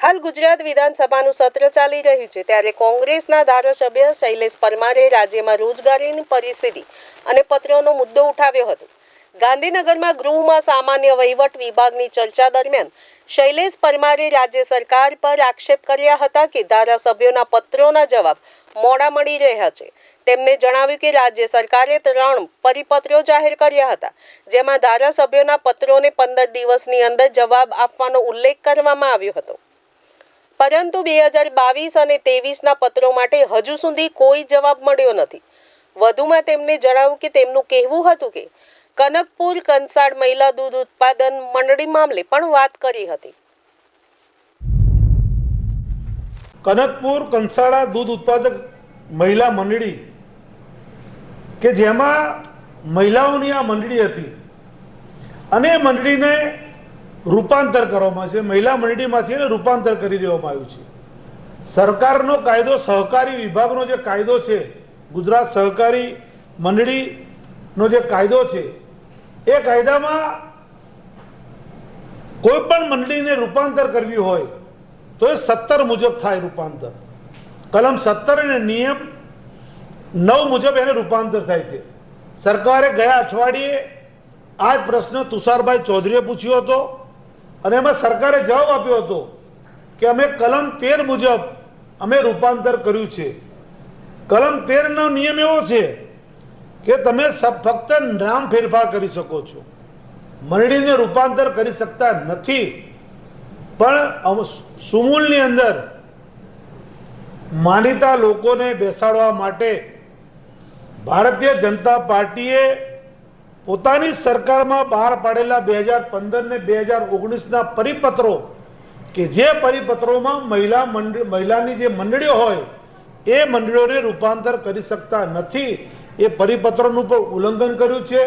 હાલ ગુજરાત વિધાનસભાનું સત્ર ચાલી રહ્યું છે ત્યારે કોંગ્રેસના ધારાસભ્ય શૈલેષ પરમારે રાજ્યમાં રોજગારીની પરિસ્થિતિ અને પત્રોનો મુદ્દો ઉઠાવ્યો હતો. ગાંધીનગરમાં ગૃહમાં સામાન્ય વહીવટ વિભાગની ચર્ચા દરમિયાન શૈલેષ પરમારે રાજ્ય સરકાર પર આક્ષેપ કર્યા હતા કે ધારાસભ્યોના પત્રોના જવાબ મોડા મળી રહ્યા છે. તેમણે જણાવ્યું કે રાજ્ય સરકારે ત્રણ પરિપત્રો જાહેર કર્યા હતા, જેમાં ધારાસભ્યોના પત્રોને પંદર દિવસની અંદર જવાબ આપવાનો ઉલ્લેખ કરવામાં આવ્યો હતો. પરંતુ બે હજાર બાવીસ અને તેવીસના પત્રો માટે હજુ સુધી કોઈ જવાબ મળ્યો નથી. વધુમાં તેમણે જણાવ્યું કે તેમનું કહેવું હતું કે કનકપુર કંસાળ મહિલા દૂધ ઉત્પાદન મંડળી મામલે પણ વાત કરી હતી. કનકપુર કંસાળા દૂધ ઉત્પાદક મહિલા મંડળી કે જેમાં મહિલાઓની આ મંડળી હતી અને મંડળીને રૂપાંતર કરવામાં છે. મહિલા મંડળીમાંથી એને રૂપાંતર કરી દેવામાં આવ્યું છે. સરકારનો કાયદો, સહકારી વિભાગનો જે કાયદો છે, ગુજરાત સહકારી મંડળીનો જે કાયદો છે, એ કાયદામાં કોઈ પણ મંડળીને રૂપાંતર કરવી હોય, તો એ સત્તર મુજબ થાય રૂપાંતર. કલમ સત્તર અને નિયમ નવ મુજબ એને રૂપાંતર થાય છે. સરકારે ગયા અઠવાડિયે આ જ પ્રશ્ન તુષારભાઈ ચૌધરીએ પૂછ્યો હતો. અને એમાં સરકારે જવાબ આપ્યો હતો કે અમે કલમ તેર મુજબ અમે રૂપાંતર કર્યું છે. કલમ તેરનો નિયમ એવો છે કે તમે ફક્ત નામ ફેરફાર કરી શકો છો. મંડળીને રૂપાંતર કરી શકતા નથી. પણ સુમૂલની અંદર માનીતા લોકોને બેસાડવા માટે ભારતીય જનતા પાર્ટીએ પોતાની સરકારમાં બહાર પાડેલા બે હજાર પંદર ને બે હજાર ઓગણીસના પરિપત્રો કે જે પરિપત્રોમાં મહિલા મંડળ મહિલાની જે મંડળીઓ હોય, એ મંડળીઓને રૂપાંતર કરી શકતા નથી. એ પરિપત્રોનું પણ ઉલ્લંઘન કર્યું છે.